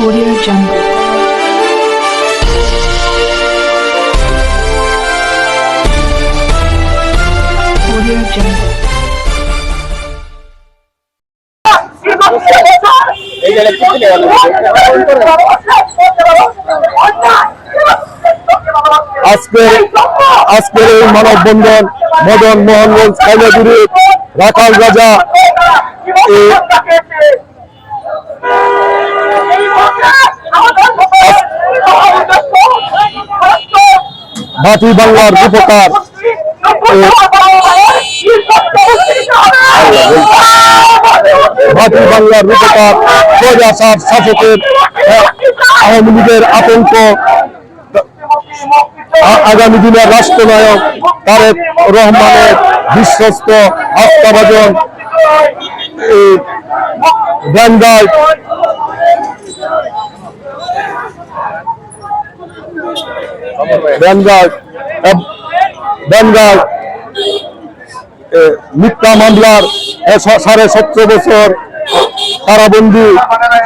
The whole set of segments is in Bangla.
Audio Jungle. Audio Jungle. এই জায়গায় কি ছিল আজকের এই মানববন্ধন মদন মোহনগঞ্জ খাইলাগুড়ি রাখাল রাজা ভাটি বাংলার রূপকার ভাটি বাংলার রূপকার প্রজাসার শাসকের আওয়ামী লীগের আতঙ্ক। আগামী দিনের রাষ্ট্রনায়ক তারেক রহমানের বিশ্বস্ত আস্থাভাজন এই ব্যান্ডার ব্যান্ডার মিথ্যা মামলার সাড়ে সতেরো বছর কারাবন্দি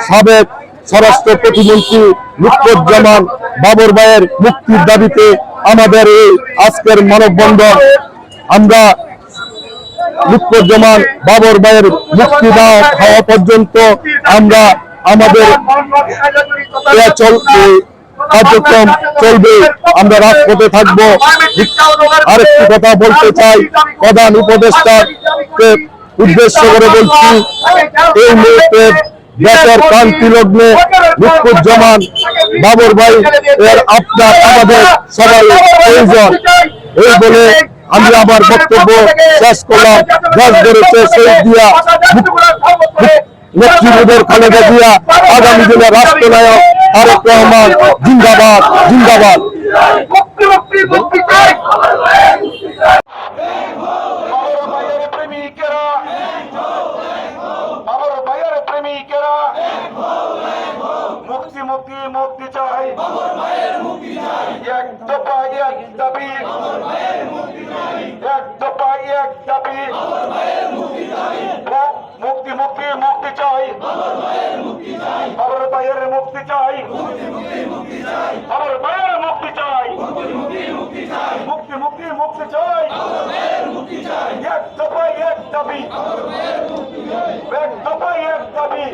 সাবেক স্বরাষ্ট্র প্রতিমন্ত্রী লুৎফুজ্জামান বাবর ভাইয়ের মুক্তির দাবিতে আমাদের এই আজকের মানববন্ধন। আমরা লুৎফুজ্জামান বাবর ভাইয়ের মুক্তি না হওয়া পর্যন্ত আমরা আমাদের কার্যক্রম চলবে, আমরা রাজপথে থাকব। আরেকটি কথা বলতে চাই, প্রধান উপদেষ্টাকে উদ্দেশ্য করে বলছি, এই মুহূর্তে দেশের ক্রান্তি লগ্নে লুৎফুজ্জামান বাবর ভাই এর আপনার, আমাদের সবাই প্রয়োজন। এই বলে আমি আমার বক্তব্য শেষ করলাম। দেশ গড়েছে শহীদ দিয়া নেতৃত্বের খালেদা জিয়া, আগামী দিনে রাষ্ট্রনায়ক তারেক রহমান, জিন্দাবাদ জিন্দাবাদ। মুক্তি মুক্তি মুক্তি চাই এক দফা এক দাবি এক দফা এক দাবি। মুক্তি মুক্তি চাই। আমার ভাইয়ের মুক্তি চাই। আমার ভাইয়ের মুক্তি চাই। মুক্তি মুক্তি মুক্তি চাই। এক দফায় এক দাবি। এক দফায় এক দাবি।